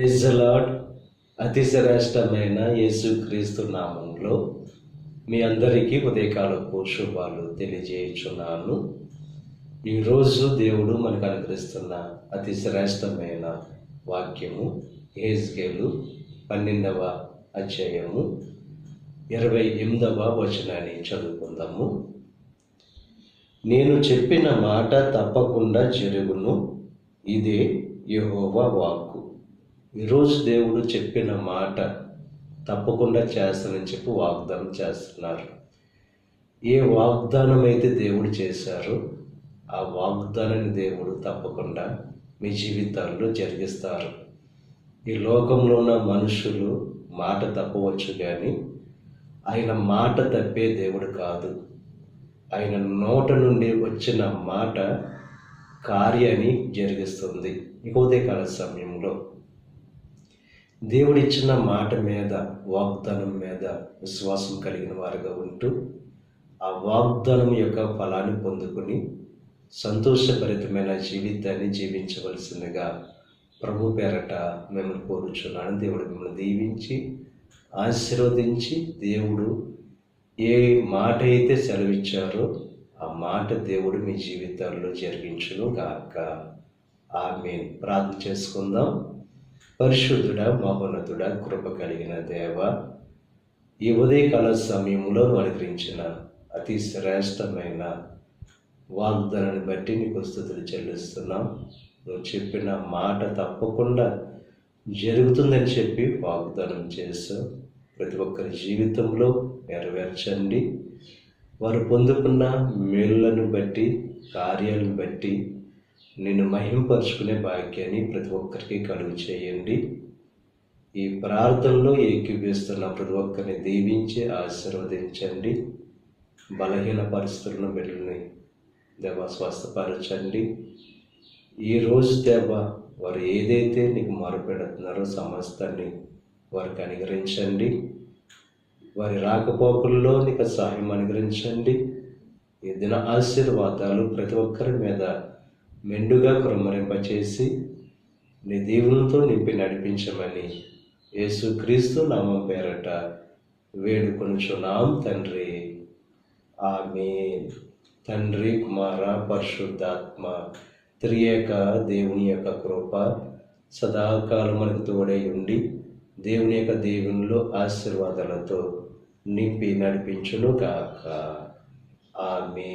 Praise lord అతి శ్రేష్టమైన యేసుక్రీస్తు నామంలో మీ అందరికీ ఉదయకాలపు శుభాలు తెలియజేయుచున్నాను. ఈరోజు దేవుడు మనకు అనుగ్రహిస్తున్న అతి శ్రేష్టమైన వాక్యము హేజ్కేలు పన్నెండవ అధ్యాయము ఇరవై ఎనిమిదవ వచనాన్ని చదువుకుందాము. నేను చెప్పిన మాట తప్పకుండా జరుగును. ఇదే యెహోవా వాక్కు. ఈరోజు దేవుడు చెప్పిన మాట తప్పకుండా చేస్తానని చెప్పి వాగ్దానం చేస్తున్నారు. ఏ వాగ్దానం అయితే దేవుడు చేశారో ఆ వాగ్దానాన్ని దేవుడు తప్పకుండా మీ జీవితాల్లో జరిగిస్తారు. ఈ లోకంలో ఉన్న మనుషులు మాట తప్పవచ్చు కానీ ఆయన మాట తప్పే దేవుడు కాదు. ఆయన నోట నుండి వచ్చిన మాట కార్యాన్ని జరిగిస్తుంది. ఇక ఉదయకాల సమయంలో. దేవుడిచ్చిన మాట మీద వాగ్దానం మీద విశ్వాసం కలిగిన వారుగా ఉంటూ ఆ వాగ్దానం యొక్క ఫలాన్ని పొందుకుని సంతోషభరితమైన జీవితాన్ని జీవించవలసిందిగా ప్రభు పేరట మిమ్మల్ని కోరుచున్నాను. దేవుడు మిమ్మల్ని దీవించి ఆశీర్వదించి దేవుడు ఏ మాట అయితే సెలవిచ్చారో ఆ మాట దేవుడు మీ జీవితాల్లో జరిగించును గాక. ఆమె ప్రార్థన చేసుకుందాం. పరిశుద్ధుడ మహోన్నతుడ కృప కలిగిన దేవ ఈ ఉదయకాల సమయంలో అనుగ్రహించిన అతి శ్రేష్టమైన వాగ్దానాన్ని బట్టి నీకు స్థుతులు చెల్లిస్తున్నాం. నువ్వు చెప్పిన మాట తప్పకుండా జరుగుతుందని చెప్పి వాగ్దానం చేశావు ప్రతి ఒక్కరి జీవితంలో నెరవేర్చండి. వారు పొందుకున్న మేలులను బట్టి కార్యాలను బట్టి నిన్ను మహింపరుచుకునే భాగ్యాన్ని ప్రతి ఒక్కరికి కలుగు చేయండి. ఈ ప్రార్థనలో ఏకీపిస్తున్న ప్రతి ఒక్కరిని దీవించి ఆశీర్వదించండి. బలహీన పరిస్థితులను బిడ్డల్ని దేవ స్వస్థపరచండి. ఈ రోజు దేవ వారు ఏదైతే నీకు మొరపెడుతున్నారో సమస్తాన్ని వారికి అనుగ్రహించండి. వారి రాకపోకల్లో నీకు సహాయం అనుగ్రహించండి. ఈ దిన ఆశీర్వాదాలు ప్రతి ఒక్కరి మీద మెండుగా కురమరింపచేసి నీ దేవునితో నింపి నడిపించమని యేసుక్రీస్తు నామం పేరట వేడుకొనుచున్నాం తండ్రి. ఆమె తండ్రి కుమార పరిశుద్ధాత్మ త్రియేక దేవుని యొక్క కృప సదాకాలం మనకు తోడై ఉండి దేవుని యొక్క దేవునిలో ఆశీర్వాదాలతో నింపి నడిపించును గాక ఆమె